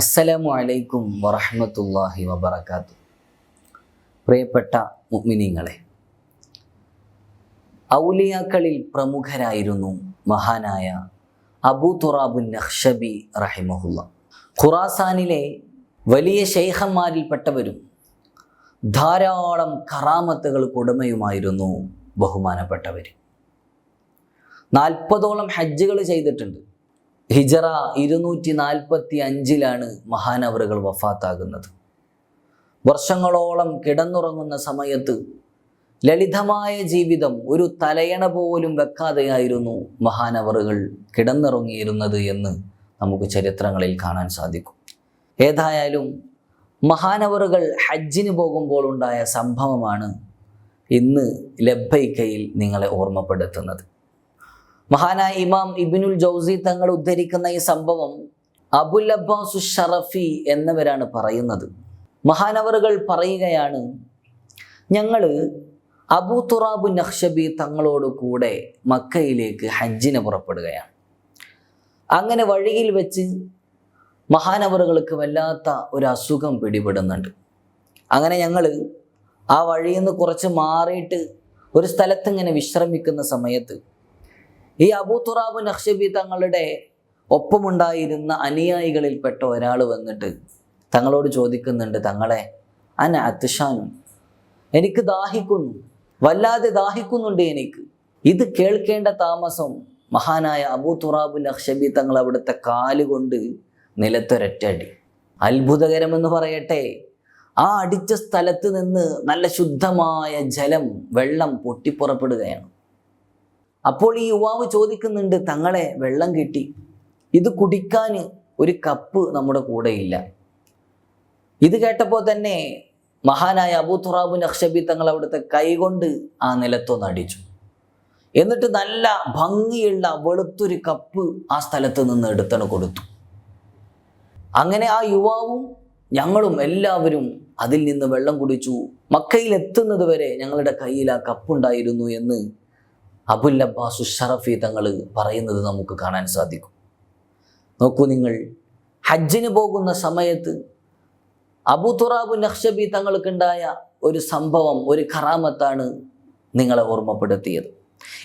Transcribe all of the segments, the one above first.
അസ്സലാമു അലൈക്കും വറഹ്മത്തുള്ളാഹി വബറകാത്തു പ്രിയപ്പെട്ട മുഅ്മിനീങ്ങളെ ഔലിയാക്കളിൽ പ്രമുഖരായിരുന്നു മഹാനായ അബൂ തുറാബുൻ നഖ്ഷബി റഹിമഹുല്ല. ഖുറാസാനിലെ വലിയ ശൈഖന്മാരിൽപ്പെട്ടവരും ധാരാളം കറാമത്തുകൾ ഉടമയുമായിരുന്നു ബഹുമാനപ്പെട്ടവർ നാൽപ്പതോളം ഹജ്ജുകൾ ചെയ്തിട്ടുണ്ട്. ഹിജറ ഇരുന്നൂറ്റി നാൽപ്പത്തി അഞ്ചിലാണ് മഹാനവറുകൾ വഫാത്താകുന്നത്. വർഷങ്ങളോളം കിടന്നുറങ്ങുന്ന സമയത്ത് ലളിതമായ ജീവിതം ഒരു തലയണ പോലും വെക്കാതെയായിരുന്നു മഹാനവറുകൾ കിടന്നിറങ്ങിയിരുന്നത് എന്ന് നമുക്ക് ചരിത്രങ്ങളിൽ കാണാൻ സാധിക്കും. ഏതായാലും മഹാനവറുകൾ ഹജ്ജിന് പോകുമ്പോൾ ഉണ്ടായ സംഭവമാണ് ഇന്ന് ലബ്ബൈക്കയിൽ നിങ്ങളെ ഓർമ്മപ്പെടുത്തുന്നത്. മഹാനായ ഇമാം ഇബിനുൽ ജൗസി തങ്ങൾ ഉദ്ധരിക്കുന്ന ഈ സംഭവം അബുൽ അബ്ബാസു ഷറഫി എന്നിവരാണ് പറയുന്നത്. മഹാനവറുകൾ പറയുകയാണ് ഞങ്ങൾ അബു തുറാബു നഖ്ഷബി തങ്ങളോട് കൂടെ മക്കയിലേക്ക് ഹജ്ജിന് പുറപ്പെടുകയാണ്. അങ്ങനെ വഴിയിൽ വെച്ച് മഹാനവറുകൾക്ക് വല്ലാത്ത ഒരു അസുഖം പിടിപെടുന്നുണ്ട്. അങ്ങനെ ഞങ്ങൾ ആ വഴിയിൽ നിന്ന് കുറച്ച് മാറിയിട്ട് ഒരു സ്ഥലത്ത് ഇങ്ങനെ വിശ്രമിക്കുന്ന സമയത്ത് ഈ അബൂതുറാബ് നഖ്ഷബി തങ്ങളുടെ ഒപ്പമുണ്ടായിരുന്ന അനുയായികളിൽപ്പെട്ട ഒരാൾ വന്നിട്ട് തങ്ങളോട് ചോദിക്കുന്നുണ്ട് തങ്ങളെ അന അത്ഷാനും എനിക്ക് ദാഹിക്കുന്നു വല്ലാതെ ദാഹിക്കുന്നുണ്ട് എനിക്ക്. ഇത് കേൾക്കേണ്ട താമസം മഹാനായ അബൂ തുറാബ് നഖ്ഷബി തങ്ങൾ അവിടുത്തെ കാലുകൊണ്ട് നിലത്തൊരറ്റടി അത്ഭുതകരമെന്ന് പറയട്ടെ ആ അടിച്ച സ്ഥലത്ത് നിന്ന് നല്ല ശുദ്ധമായ ജലം വെള്ളം പൊട്ടിപ്പുറപ്പെടുകയാണ്. അപ്പോൾ ഈ യുവാവ് ചോദിക്കുന്നുണ്ട് തങ്ങളെ വെള്ളം കിട്ടി ഇത് കുടിക്കാൻ ഒരു കപ്പ് നമ്മുടെ കൂടെയില്ല. ഇത് കേട്ടപ്പോൾ തന്നെ മഹാനായ അബൂ തുറാബു നഖ്ഷബി തങ്ങൾ അവിടുത്തെ കൈകൊണ്ട് ആ നിലത്തൊന്ന് അടിച്ചു. എന്നിട്ട് നല്ല ഭംഗിയുള്ള വെളുത്തൊരു കപ്പ് ആ സ്ഥലത്ത് നിന്ന് എടുത്തണ് കൊടുത്തു. അങ്ങനെ ആ യുവാവും ഞങ്ങളും എല്ലാവരും അതിൽ നിന്ന് വെള്ളം കുടിച്ചു. മക്കയിൽ എത്തുന്നത് വരെ ഞങ്ങളുടെ കയ്യിൽ ആ കപ്പുണ്ടായിരുന്നു എന്ന് അബുൽ അബ്ബാസു ഷറഫി തങ്ങൾ പറയുന്നത് നമുക്ക് കാണാൻ സാധിക്കും. നോക്കൂ നിങ്ങൾ ഹജ്ജിന് പോകുന്ന സമയത്ത് അബു തുറാബു നഖ്ഷബി തങ്ങൾക്കുണ്ടായ ഒരു സംഭവം ഒരു കറാമത്താണ് നിങ്ങളെ ഓർമ്മപ്പെടുത്തിയത്.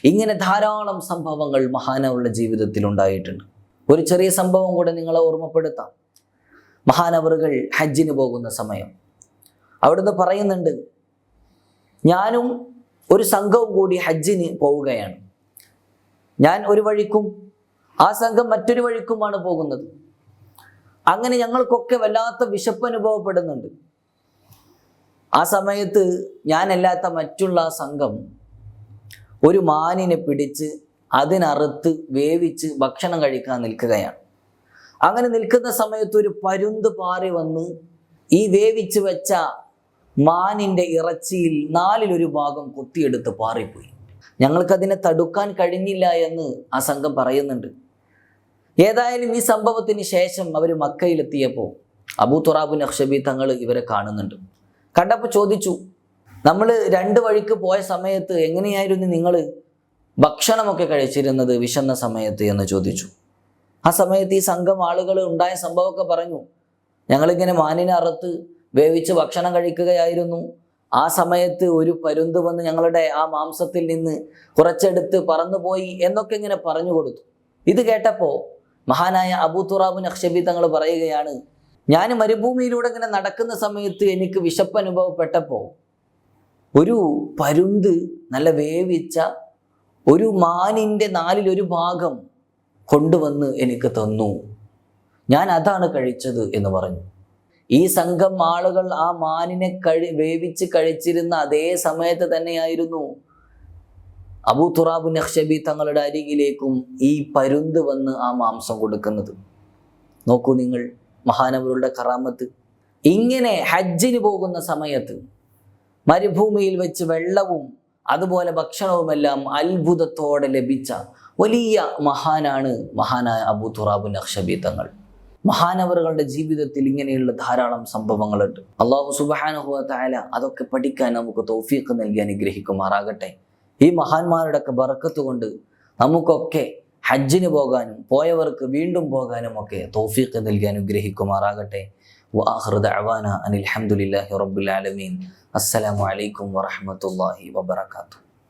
ഇങ്ങനെ ധാരാളം സംഭവങ്ങൾ മഹാനവരുടെ ജീവിതത്തിൽ ഉണ്ടായിട്ടുണ്ട്. ഒരു ചെറിയ സംഭവം കൂടെ നിങ്ങളെ ഓർമ്മപ്പെടുത്താം. മഹാനവറുകൾ ഹജ്ജിന് പോകുന്ന സമയം. അവിടുന്ന് പറയുന്നുണ്ട് ഞാനും ഒരു സംഘവും കൂടി ഹജ്ജിന് പോവുകയാണ്. ഞാൻ ഒരു വഴിക്കും ആ സംഘം മറ്റൊരു വഴിക്കുമാണ് പോകുന്നത്. അങ്ങനെ ഞങ്ങൾക്കൊക്കെ വല്ലാത്ത വിശപ്പ് അനുഭവപ്പെടുന്നുണ്ട്. ആ സമയത്ത് ഞാനല്ലാത്ത മറ്റുള്ള സംഘം ഒരു മാനിനെ പിടിച്ച് അതിനറുത്ത് വേവിച്ച് ഭക്ഷണം കഴിക്കാൻ നിൽക്കുകയാണ്. അങ്ങനെ നിൽക്കുന്ന സമയത്ത് ഒരു പരുന്ത് പാറി വന്ന് ഈ വേവിച്ച് വെച്ച മാനിന്റെ ഇറച്ചിയിൽ നാലിലൊരു ഭാഗം കുത്തിയെടുത്ത് പാറിപ്പോയി. ഞങ്ങൾക്കതിനെ തടുക്കാൻ കഴിഞ്ഞില്ല എന്ന് ആ സംഘം പറയുന്നുണ്ട്. ഏതായാലും ഈ സംഭവത്തിന് ശേഷം അവർ മക്കയിലെത്തിയപ്പോൾ അബൂ തുറാബു നഖ്ഷബി തങ്ങൾ ഇവരെ കാണുന്നുണ്ട്. കണ്ടപ്പോൾ ചോദിച്ചു നമ്മൾ രണ്ട് വഴിക്ക് പോയ സമയത്ത് എങ്ങനെയായിരുന്നു നിങ്ങൾ ഭക്ഷണമൊക്കെ കഴിച്ചിരുന്നത് വിശന്ന സമയത്ത്? എന്ന് ചോദിച്ചു. ആ സമയത്ത് ഈ സംഘം ആളുകൾ ഉണ്ടായ സംഭവമൊക്കെ പറഞ്ഞു. ഞങ്ങളിങ്ങനെ മാനിനെ അറുത്ത് വേവിച്ച് ഭക്ഷണം കഴിക്കുകയായിരുന്നു. ആ സമയത്ത് ഒരു പരുന്ത് വന്ന് ഞങ്ങളുടെ ആ മാംസത്തിൽ നിന്ന് കുറച്ചെടുത്ത് പറന്നുപോയി എന്നൊക്കെ ഇങ്ങനെ പറഞ്ഞു കൊടുത്തു. ഇത് കേട്ടപ്പോൾ മഹാനായ അബൂ തുറാബു നഖ്ഷബി തങ്ങൾ പറയുകയാണ് ഞാൻ മരുഭൂമിയിലൂടെ ഇങ്ങനെ നടക്കുന്ന സമയത്ത് എനിക്ക് വിശപ്പ് അനുഭവപ്പെട്ടപ്പോൾ ഒരു പരുന്ത് നല്ല വേവിച്ച ഒരു മാനിന്റെ നാലിലൊരു ഭാഗം കൊണ്ടുവന്ന് എനിക്ക് തന്നു. ഞാൻ അതാണ് കഴിച്ചത് എന്ന് പറഞ്ഞു. ഈ സംഘം ആളുകൾ ആ മാനിനെ കഴി വേവിച്ച് കഴിച്ചിരുന്ന അതേ സമയത്ത് തന്നെയായിരുന്നു. അബൂ തുറാബു നഖ്ഷബി തങ്ങളുടെ അരികിലേക്കും ഈ പരുന്ത് വന്ന് ആ മാംസം കൊടുക്കുന്നത്. നോക്കൂ നിങ്ങൾ മഹാനവരുടെ കറാമത്ത്. ഇങ്ങനെ ഹജ്ജിന് പോകുന്ന സമയത്ത് മരുഭൂമിയിൽ വെച്ച് വെള്ളവും അതുപോലെ ഭക്ഷണവുമെല്ലാം അത്ഭുതത്തോടെ ലഭിച്ച വലിയ മഹാനാണ് മഹാനായ അബൂ തുറാബു നഖ്ഷബി തങ്ങൾ. മഹാനവറുകളുടെ ജീവിതത്തിൽ ഇങ്ങനെയുള്ള ധാരാളം സംഭവങ്ങളുണ്ട്. അള്ളാഹു സുബാനുഹുല അതൊക്കെ പഠിക്കാൻ നമുക്ക് തൗഫീഖ് നൽകി അനുഗ്രഹിക്കുമാറാകട്ടെ. ഈ മഹാന്മാരുടെ ഒക്കെ ബറക്കത്ത് കൊണ്ട് നമുക്കൊക്കെ ഹജ്ജിന് പോകാനും പോയവർക്ക് വീണ്ടും പോകാനും ഒക്കെ തൗഫീഖ് നൽകി അനുഗ്രഹിക്കുമാറാകട്ടെ. വാഹൃദ അവാന അനിൽ അഹമ്മദില്ലാഹി വറഹമത്തല്ലാഹി വബർക്കാത്തു